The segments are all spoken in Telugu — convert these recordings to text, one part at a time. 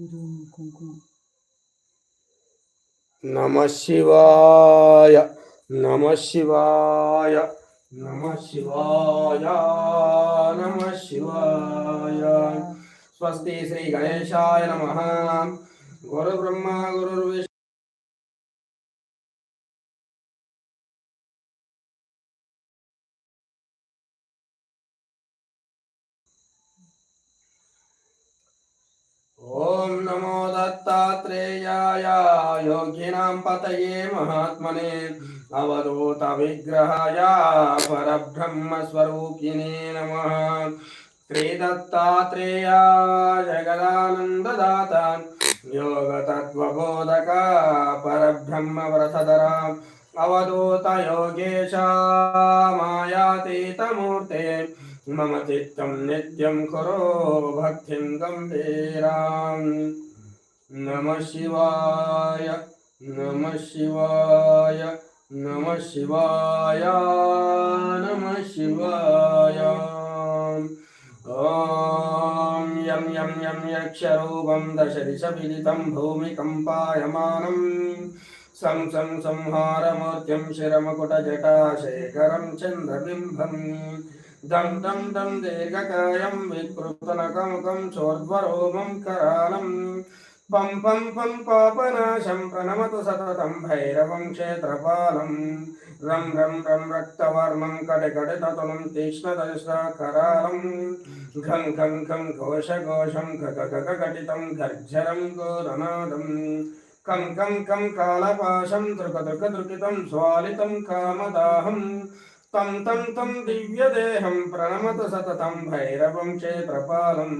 కుంకుమ నమ శివాయ నమ శివాయ నమ శివాయ నమ శివాయ. స్వస్తి శ్రీ గణేశాయ నమ. గురు బ్రహ్మ గురు पतये महात्मने अवरोतविग्रहाय परब्रह्मस्वरूपिणे नमः। श्रीदत्तात्रेया जगदानन्ददाता योगतत्त्वबोधका परब्रह्मव्रतधरा अवधूतयोगेशा मायातीतमूर्ते मम चित्तं नित्यं कुरो भक्तिं गम्भीराम् नमः शिवाय। చిత్తం నిత్యం కురో భక్తిం గంభీరాం నమ శివాయ నమ శివాయ నమ శివాయ. నమ శివాయ ఓం యం యం యం యక్షరూపం దశ దిశ విదితం భూమికంపాయమానం సం సం సంహారమూర్తిం శిరమకుటజటాశేఖరం చంద్రబింబం. దం దం దం పం పం పం పాపనాశం ప్రణమతు సతతం భైరవం క్షేత్రపాలం. రం రం రం రక్తవర్ణం కటకటతతులం తీక్ష్ణదశాకరాళం ఘం ఘం ఘం ఘోషఘోషం ఖగగగటితం గర్జరం ఘోరనాదం కం కం కం కాళపాశం దృకదృకదృకితం స్వాలితం కామదాహం. తం తం తం దివ్యదేహం ప్రణమత సతతం భైరవం క్షేత్రపాలం.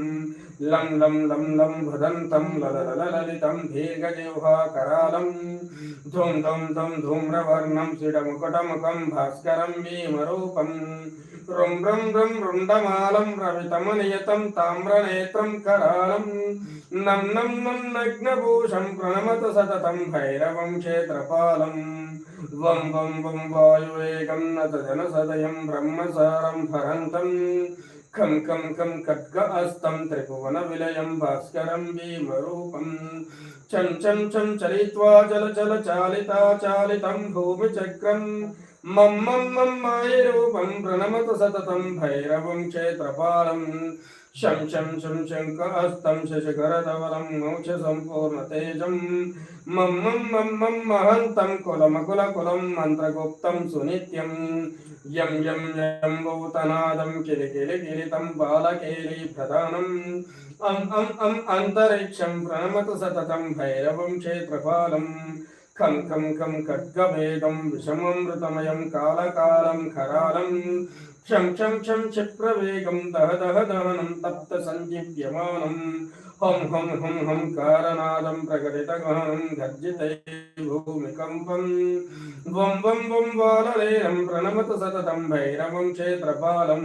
లం లం లం లం భదంతం లలలలితం దీర్ఘజిహ్వాకరాలం ధూం ధం ధం ధూమ్రవర్ణం శిడముకుటముఖం భాస్కరం భీమరూపం. రుం రం రం రుండమాలం రవితమనియతం తామ్రనేత్రం కరాళం. నం నం నం నగ్నభూషం ప్రణమత సతతం భైరవం క్షేత్రపాలం. వం వం వం వాయువేగం నత జనసదయం బ్రహ్మసారం భరంతం ఖం ఖం ఖం ఖడ్గ అస్తం త్రిభువన విలయం భాస్కరం భీమరూపం చం చం చం చలిత్వా చల చల చాలితా మమ్మమ్మమ్మాయి రూపం ప్రణమతు సతతం భైరవం క్షేత్రపాలం. శం శం శం శంక హస్తం శశికరధవలం మోక్ష సంపూర్ణ తేజం. మం మహంతం కులమకుల కులం మంత్రగుప్తం సునిత్యం. యం యం యం భూతనాదం కిలి కిలి కిలితం ప్రధానం. అం అం అం అంతరిక్షం ప్రణమతు సతతం భైరవం క్షేత్రపాలం. కంకం కం ఖం విషమమృతమయం కాలకాలం ఖరాలం. క్షం క్షం క్షం క్షిప్రవేగం దహ దహ దహనం తప్త సంజీవ్యమానం. హం హం హం హం కారనాదం ప్రకటితగహనం గర్జితై భూమికంపం. వం వం వం వాలలేరం ప్రణమత సతతం భైరవం క్షేత్రపాలం.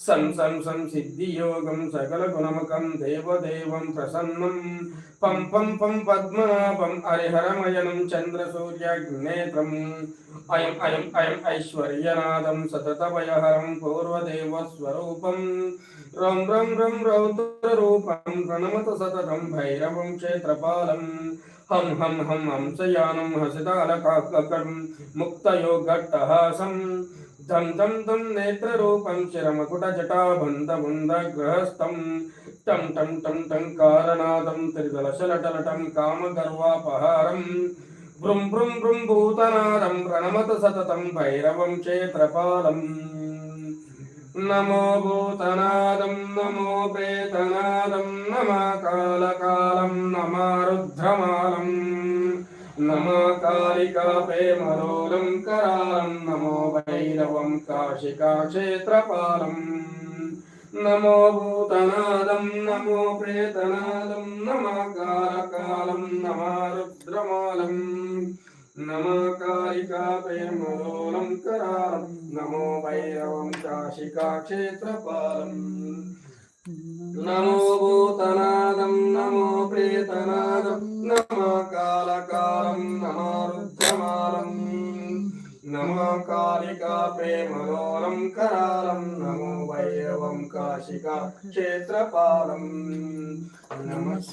సం సం సం సిద్ధియోగం సకల గుణముఖం దేవదేవం ప్రసన్నం పం పం పం పద్మనాభం హరిహరమయనం చంద్రసూర్యాగ్నేత్రం అయం అయం అయం ఐశ్వర్యనాదం సతతవయహరం పూర్వదేవస్వరూపం రం రం రం రౌద్రరూపం ప్రణమత సతతం భైరవం క్షేత్రపాలం హం హం హం హంసయానం హసితాలకాకం ముక్తయోగట్టహాసం దంతం తం నేత్ర రూపం చిరమకుట జటాబంధబుందగ్రహస్థం టం టం టం టం కారనాదం త్రిదలశలటలటం కామగర్వాపహారం భృం భృం భృం భూతనాదం ప్రణమత సతతం భైరవం క్షేత్రపాలం నమో భూతనాదం నమో ప్రేతనాదం నమ కాలకాలం నమ రుద్రమాలం నమో కాళికా ప్రేమలోలం కరాలం నమో భైరవం కాశికా క్షేత్రపాలం నమో భూతనాదం నమో ప్రేతనాదం నమ కాళకాలం నమ రుద్రమాలం నమో కాళికా ప్రేమలోలం కరాలం నమో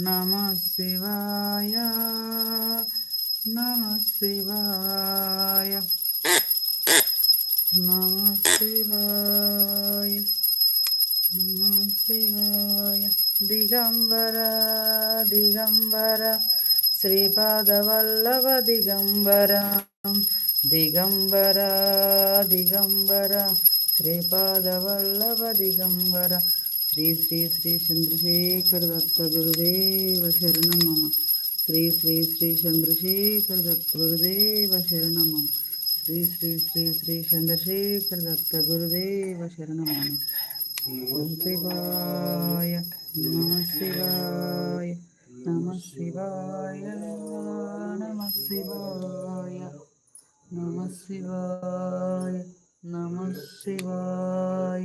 Namah Shivaya. Namah Shivaya. Namah Shivaya. Namah Shivaya. Digambara, Digambara. Sripadavallava Digambaram. Digambara, Digambara. Sripadavallava Digambara. Digambara. Shri Shri Shri Chandrasekhara దత్త గురుదేవ శరణం మమ శ్రీ శ్రీ శ్రీ చంద్రశేఖర దత్త గురుదేవ శరణం మమ శ్రీ శ్రీ శ్రీ శ్రీ చంద్రశేఖర దత్త గురుదేవ శరణం మమ ఓం శివాయ నమ శివాయ నమ శివాయ నమ శివాయ నమ శివాయ నమ శివాయ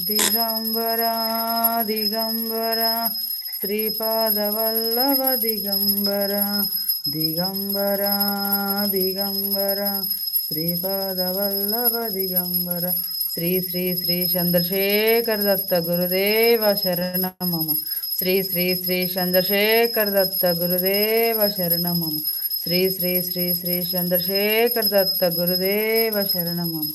దిగంబరా దిగంబరా శ్రీపాదవల్లవ దిగంబరా దిగంబరా దిగంబరా శ్రీపాదవల్లవ దిగంబర శ్రీ శ్రీ శ్రీ చంద్రశేఖర దత్త గురుదేవ శరణమమ శ్రీ శ్రీ శ్రీ చంద్రశేఖర దత్త గురుదేవ శరణమమ శ్రీ శ్రీ శ్రీ శ్రీ చంద్రశేఖర దత్త గురుదేవ శరణమమ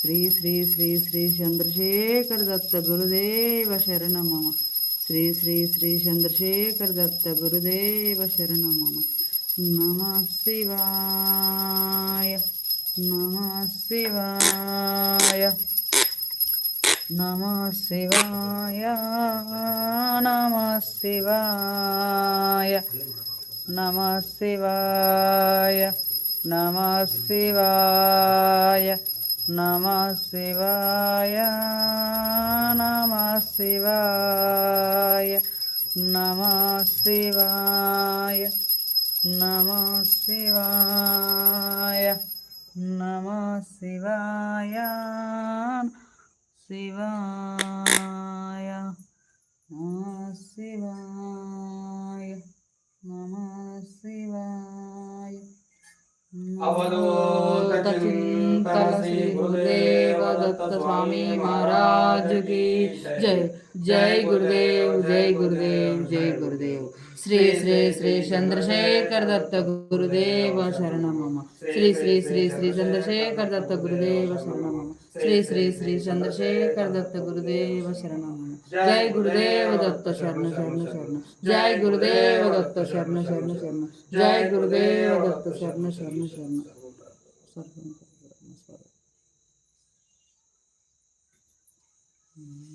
శ్రీ శ్రీ శ్రీ శ్రీ చంద్రశేఖర దత్త గురుదేవ శరణమమ. శ్రీ శ్రీ శ్రీ చంద్రశేఖర దత్త గురుదేవ శరణ నమ శివాయ. నమ శివాయ. నమ శివాయ. నమ శివాయ. నమ శివాయ. నమ శివాయ. నమ శివాయ నమ శివాయ నమ శివాయ నమ శివాయ నమ శివాయ శివాయ నమ శివాయ నమ శివాయ అవధూత चिंतन श्री गुरुदेव दत्त स्वामी महाराज की जय। जय गुरुदेव जय गुरुदेव जय गुरुदेव। श्री श्री श्री चंद्रशेखर दत्त गुरुदेव शरण मम। श्री श्री श्री श्री चंद्रशेखर दत्त गुरुदेव शरण मम। श्री श्री श्री चंद्रशेखर दत्त गुरुदेव शरण मम। जय गुरुदेव दत्त शरण शरण शरण। जय गुरुदेव दत्त शरण शरण शरण। जय गुरुदेव दत्त शरण शरण शरण। absorbe un más